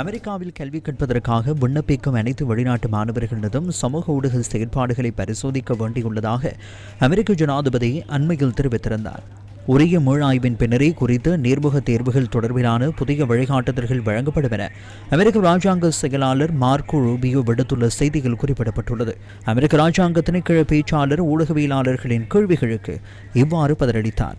அமெரிக்காவில் கல்வி கற்பதற்காக விண்ணப்பிக்கும் அனைத்து வெளிநாட்டு மாணவர்களிடம் சமூக ஊடக செயற்பாடுகளை பரிசோதிக்க வேண்டியுள்ளதாக அமெரிக்க ஜனாதிபதி அண்மையில் தெரிவித்திருந்தார். உரிய மீளாய்வின் பின்னரே குறித்து நேர்முக தேர்வுகள் தொடர்பிலான புதிய வழிகாட்டுதல்கள் வழங்கப்படும் என அமெரிக்க ராஜாங்க செயலாளர் மார்க்கோ ரூபியோ விடுத்துள்ள செய்தியில் குறிப்பிடப்பட்டுள்ளது. அமெரிக்க ராஜாங்க திணைக்கிழ பேச்சாளர் ஊடகவியலாளர்களின் கேள்விகளுக்கு இவ்வாறு பதிலளித்தார்.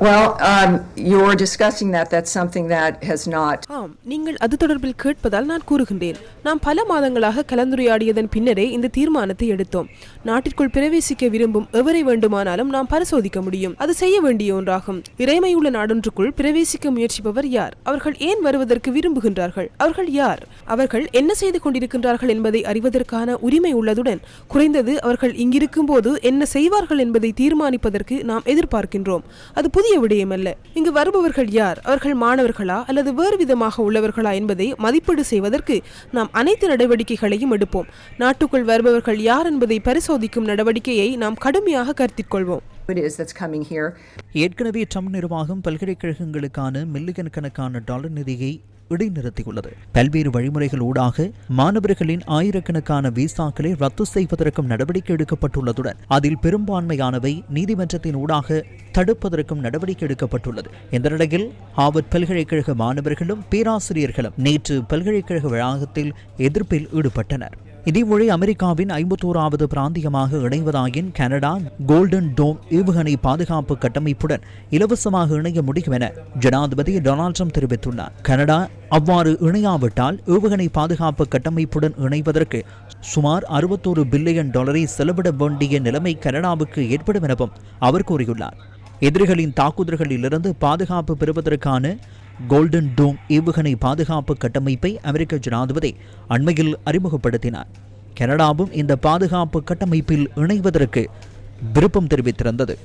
Well, um, you're discussing that. That's something that has not ஆம் நீங்கள் அது தொடர்பில் கேட்பதால் நான் கூறுகின்றேன். நாம் பல மாதங்களாக கலந்துரையாடியதன் பின்னரே இந்த தீர்மானத்தை எடுத்தோம். நாட்டிற்குள் பிரவேசிக்க விரும்பும் எவரை வேண்டுமானாலும் நாம் பரிசோதிக்க முடியும். அது செய்ய வேண்டிய ஒன்றாகும். இறைமையுள்ள நாடொன்றுக்குள் பிரவேசிக்க முயற்சிப்பவர் யார்? அவர்கள் ஏன் வருவதற்கு விரும்புகின்றார்கள்? அவர்கள் யார்? அவர்கள் என்ன செய்து கொண்டிருக்கின்றார்கள் என்பதை அறிவதற்கான உரிமை உள்ளதுடன் குறைந்தது அவர்கள் இங்கிருக்கும் போது என்ன செய்வார்கள் என்பதை தீர்மானிப்பதற்கு நாம் எதிர்பார்க்கின்றோம். அது புதிய விடயமல்ல இங்கு வருபவர்கள் யார்? அவர்கள் மாணவர்களா? அல்லது வேறு விதமாக உள்ளவர்களா என்பதை மதிப்பீடு செய்வதற்கு நாம் அனைத்து நடவடிக்கைகளையும் எடுப்போம். நாட்டுக்குள் வருபவர்கள் யார் என்பதை பரிசோதிக்கும் நடவடிக்கையை நாம் கடுமையாக கருத்திக் கொள்வோம். It is that's coming here. ஏற்கனவே ட்ரம்ப் நிர்வாகம் பல்கலைக்கழகங்களுக்கான மில்லியன் கணக்கான டாலர் நிதியை இடைநிறுத்தியுள்ளது. பல்வேறு வழிமுறைகள் ஊடாக மாணவர்களின் ஆயிரக்கணக்கான விசாக்களை ரத்து செய்வதற்கும் நடவடிக்கை எடுக்கப்பட்டுள்ளதுடன் அதில் பெரும்பான்மையானவை நீதிமன்றத்தின் ஊடாக தடுப்பதற்கும் நடவடிக்கை எடுக்கப்பட்டுள்ளது. இந்த நிலையில் ஹாவர்ட் பல்கலைக்கழக மாணவர்களும் பேராசிரியர்களும் நேற்று பல்கலைக்கழக வளாகத்தில் எதிர்ப்பில் ஈடுபட்டனர். இதேவழி அமெரிக்காவின் ஐம்பத்தோராவது பிராந்தியமாக இணைவதாயின் கனடா கோல்டன் டோம் ஏவுகணை பாதுகாப்பு கட்டமைப்புடன் இலவசமாக இணைய முடியும் என ஜனாதிபதி டொனால்ட் ட்ரம்ப் தெரிவித்துள்ளார். கனடா அவ்வாறு இணையாவிட்டால் ஏவுகணை பாதுகாப்பு கட்டமைப்புடன் இணைவதற்கு சுமார் அறுபத்தோரு பில்லியன் டாலரை செலவிட வேண்டிய நிலைமை கனடாவுக்கு ஏற்படும் எனவும் அவர் கூறியுள்ளார். எதிரிகளின் தாக்குதல்களிலிருந்து பாதுகாப்பு பெறுவதற்கான கோல்டன் டோம் ஏவுகணை பாதுகாப்பு கட்டமைப்பை அமெரிக்க ஜனாதிபதி அண்மையில் அறிமுகப்படுத்தினார். கனடாவும் இந்த பாதுகாப்பு கட்டமைப்பில் இணைவதற்கு விருப்பம் தெரிவித்திருந்தது.